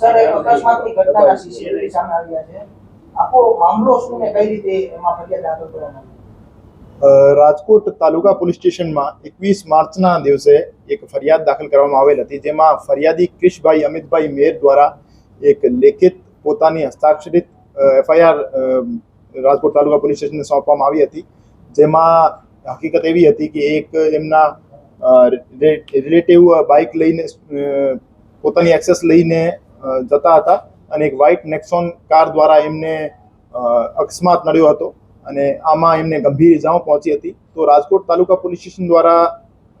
Sir એક અકસ્માતની ઘટનાના સીસીટીવી સામે આવ્યા છે. આખો મામલો શું ને કઈ રીતે એમાં ફરિયાદ દાખલ કરવામાં રાજકોટ તાલુકા પોલીસ સ્ટેશનમાં એકવીસ માર્ચના દિવસે એક ફરિયાદ દાખલ કરવામાં આવેલ હતી, જેમાં ફરિયાદી ક્રિશભાઈ અમિતભાઈ મેર દ્વારા એક લેખિત પોતાની હસ્તાક્ષરિત એફઆઈઆર રાજકોટ તાલુકા પોલીસ સ્ટેશનને સોંપવામાં આવી હતી. જેમાં હકીકત એવી હતી કે એક એમના રિલેટિવ બાઇક લઈને પોતાની એક્સેસ લઈને જતા હતા. અને એક વ્હાઇટ નેક્સોન કાર દ્વારા એમને અકસ્માત નડ્યો હતો. અને આમાં એમને ગંભીર ઇજાઓ પહોંચી હતી. તો રાજકોટ તાલુકા પોલીસ સ્ટેશન દ્વારા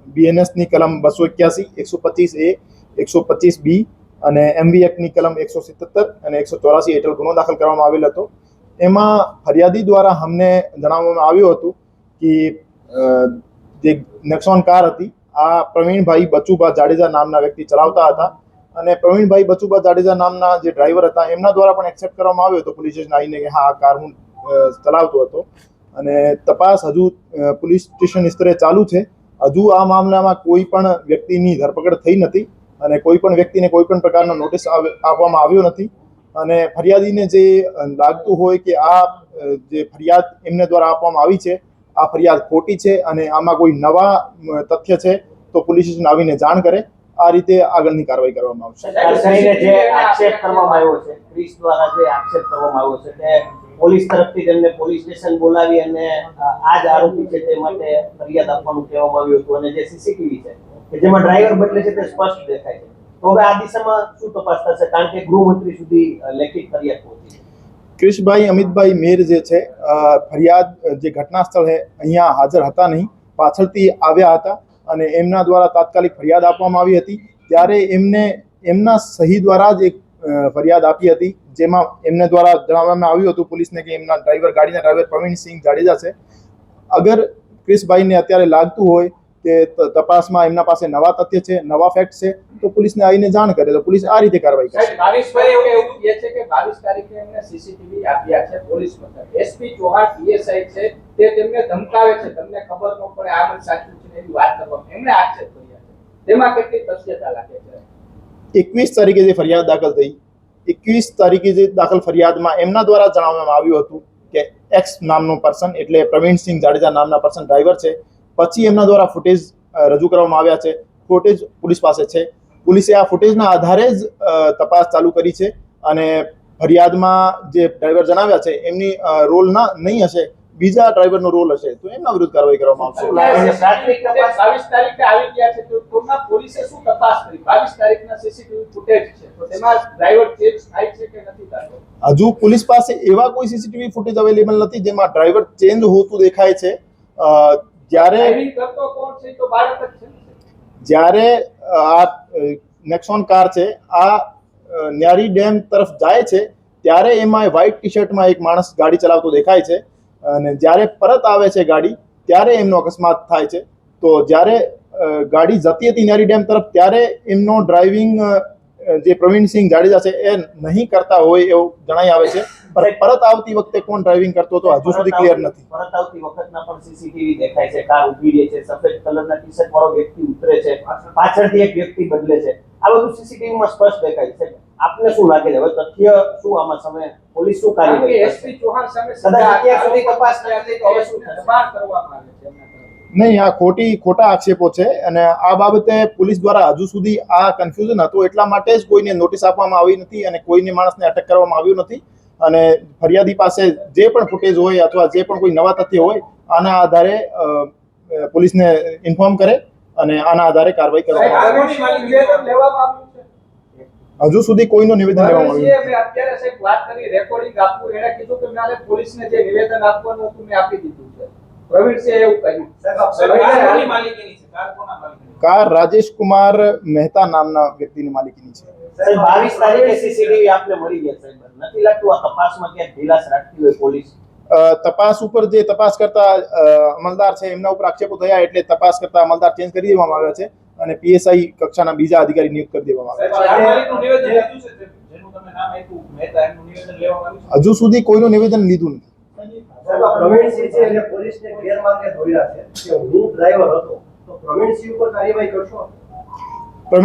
બીએનએસની કલમ બસો એક્યાસી, એકસો પચીસ એ, એકસો પચીસ બી અને એમવી એક્ટની કલમ એકસો સિત્તેર અને એકસો ચોરાસી હેઠળ ગુનો દાખલ કરવામાં આવેલ હતો. એમાં ફરિયાદી દ્વારા અમને જણાવવામાં આવ્યું હતું કે જે નેક્સોન કાર હતી, આ પ્રવીણભાઈ બચુભા જાડેજા નામના વ્યક્તિ ચલાવતા હતા. અને પ્રવીણભાઈ બચુભા જાડેજા નામના જે ડ્રાઈવર હતા, એમના દ્વારા પણ એક્સેપ્ટ કરવામાં આવ્યો હતો પોલીસ સ્ટેશન આવીને કે હા, આ કાર હું ચલાવતો હતો. અને તપાસ હજુ પોલીસ સ્ટેશન સ્તરે ચાલુ છે. હજુ આ મામલામાં કોઈ પણ વ્યક્તિની ધરપકડ થઈ નથી અને કોઈ પણ વ્યક્તિને કોઈ પણ પ્રકારનો નોટિસ આપવામાં આવ્યો નથી. અને ફરિયાદીને જે લાગતું હોય કે આ જે ફરિયાદ એમને દ્વારા આપવામાં આવી છે આ ફરિયાદ ખોટી છે અને આમાં કોઈ નવા તથ્ય છે તો પોલીસ સ્ટેશન આવીને જાણ કરે. આ રીતે આગળની કાર્યવાહી કરવામાં આવશે. જે આક્ષેપ કરવામાં આવ્યો છે, ક્રિસ દ્વારા જે આક્ષેપ કરવામાં આવ્યો છે કે પોલીસ તરફથી તેમને પોલીસ સ્ટેશન બોલાવી અને આ જ આરોપી છે તે માટે ફરિયાદ આપવાનું કહેવામાં આવ્યું હતું અને જે સીસીટીવી છે, કે જેમાં ડ્રાઈવર બદલે છે તે સ્પષ્ટ દેખાય છે. તો હવે આ દિશામાં શું તપાસ થશે? કારણ કે ગૃહમંત્રી સુધી લેખિત ફરિયાદ પહોંચી ક્રિશભાઈ અમિતભાઈ મેર જે છે ફરિયાદ જે ઘટના સ્થળે અહીંયા હાજર હતા નહીં. પાછળથી આવ્યા હતા અને એમના દ્વારા તાત્કાલિક ફરિયાદ આપવામાં આવી હતી. ત્યારે એમને, એમના સહી દ્વારા જ એક ફરિયાદ આપી હતી, જેમાં એમને દ્વારા જણાવવામાં આવ્યું હતું પોલીસને કે એમના ડ્રાઈવર ગાડીના ડ્રાઈવર પ્રવીણસિંહ જાડેજા છે. અગર ક્રિશભાઈને અત્યારે લાગતું હોય ત- તપાસમાં એમના પાસે નવા તથ્ય છે નવા ફેક્ટ છે તો પોલીસને આવીને જાણ કરે તો પોલીસ આ રીતે કાર્યવાહી કરશે. સાહેબ એવું એવું કહે છે કે બાવીસ તારીખે એમને સીસીટીવી આપ્યા છે પોલીસ મથક. એસપી ચૌહાણ પીએસઆઈ છે તે તેમને ધમકાવે છે. તમને ખબર ન પડે આ મને સાચું છે એવી વાત કરવા. એમણે આક્ષેપ કર્યા છે તેમાં કેટલી તથ્યતા લાગે છે? એકવીસ તારીખે જે ફરિયાદ દાખલ થઈ એકવીસ તારીખે જે દાખલ ફરિયાદમાં એમના દ્વારા જણાવવામાં આવ્યું હતું કે એક્સ નામનો પર્સન એટલે પ્રવીણસિંહ જાડેજા નામના પર્સન ડ્રાઈવર છે પછી એમના દ્વારા ફૂટેજ રજૂ કરવામાં આવ્યા છે. ફૂટેજ પોલીસ પાસે છે. પોલીસે આ ફૂટેજના આધારે જ તપાસ ચાલુ કરી છે અને ફરિયાદમાં જે ડ્રાઈવર જણાવ્યા છે એમની રોલ ના નહીં હશે. બીજા ડ્રાઈવરનો રોલ હશે. તો એમના વિરુદ્ધ કાર્યવાહી કરવામાં આવશે. પ્રાથમિક તપાસ બાવીસ તારીખે આવી ગયા છે તો ટૂંકમાં પોલીસે શું તપાસ કરી? બાવીસ તારીખના સીસીટીવી ફૂટેજ છે. તો તેમાં ડ્રાઈવર ચેન્જ થાય છે કે નથી થતો હજુ પોલીસ પાસે એવા કોઈ સીસીટીવી ફૂટેજ અવેલેબલ નથી જેમાં ડ્રાઈવર ચેન્જ હોતું દેખાય છે. જ્યારે જ્યારે આ નેક્સોન કાર છે આ ન્યારી ડેમ તરફ જાય છે ત્યારે એમાં વ્હાઇટ ટી શર્ટમાં એક માણસ ગાડી ચલાવતો દેખાય છે અને જ્યારે પરત આવે છે ગાડી ત્યારે એમનો અકસ્માત થાય છે. તો જ્યારે ગાડી જતી હતી ન્યારી ડેમ તરફ ત્યારે એમનો ડ્રાઇવિંગ જે પ્રવીણસિંહ જાડેજા છે એ નહીં કરતા હોય એવું જણાઈ આવે છે. પરત આવતી વખતે કોણ ડ્રાઇવિંગ કરતો હતો? હજુ સુધી ક્લિયર નથી. પરત આવતી વખતના પણ સીસીટીવી દેખાય છે. કાર ઊભી રહે છે. સફેદ કલરના ટી શર્ટ વાળો વ્યક્તિ ઉતરે છે. પાછળથી એક વ્યક્તિ બદલે છે. આ બધું સીસીટીવીમાં સ્પષ્ટ દેખાય છે. આપને શું લાગે છે? હવે તથ્ય શું આમાં સમય પોલીસ શું કાર્યવાહી એસપી ચૌહાણ સામે સદા અત્યાર સુધી તપાસ નથી તો હવે શું? દબાણ કરવામાં આવે છે નહીં આ ખોટી ખોટા આક્ષેપો છે અને આ બાબતે પોલીસ દ્વારા હજુ સુધી આ કન્ફ્યુઝન હતું એટલા માટે જ કોઈને નોટિસ આપવામાં આવી નથી અને કોઈને માણસને અટક કરવામાં આવ્યું નથી. અને ફરિયાદી પાસે જે પણ ફૂટેજ હોય અથવા જે પણ કોઈ નવા તથ્ય હોય આના આધારે પોલીસને ઇન્ફોર્મ કરે અને આના આધારે કાર્યવાહી કરવામાં હજુ સુધી કોઈનું નિવેદન લેવામાં આવ્યું અત્યારે સાહેબ વાત કરી રેકોર્ડિંગ આપવું એને કીધું કે મારે પોલીસને જે નિવેદન આપવાનું હતું મેં આપી દીધું છે. પ્રવીણસિંહે એવું કહ્યું. કોની માલિકીની છે કાર કોના માલિકીની? કાર રાજેશ કુમાર મહેતા નામના વ્યક્તિની માલિકીની છે. બાવીસ તારીખે સીસીટીવી આપને મળી ગયા સાહેબ. નથી લાગતું આ તપાસમાં ક્યાંક ઢીલાસ રાખતી હોય પોલીસ. તપાસ ઉપર જે તપાસ કરતા અમલદાર છે એમના ઉપર આક્ષેપો થયા એટલે તપાસ કરતા અમલદાર ચેન્જ કરી દેવામાં આવ્યા છે અને પીએસઆઈ કક્ષાના બીજા અધિકારી નિયુક્ત કરી દેવામાં આવ્યું છે. હજુ સુધી કોઈનું નિવેદન લીધું નથી. પ્રવીણસિંહ છે એને પોલીસને ગેરમાર્ગે દોર્યા છે. કે હું ડ્રાઈવર હતો. તો પ્રવીણસિંહ ઉપર કાર્યવાહી કરશો?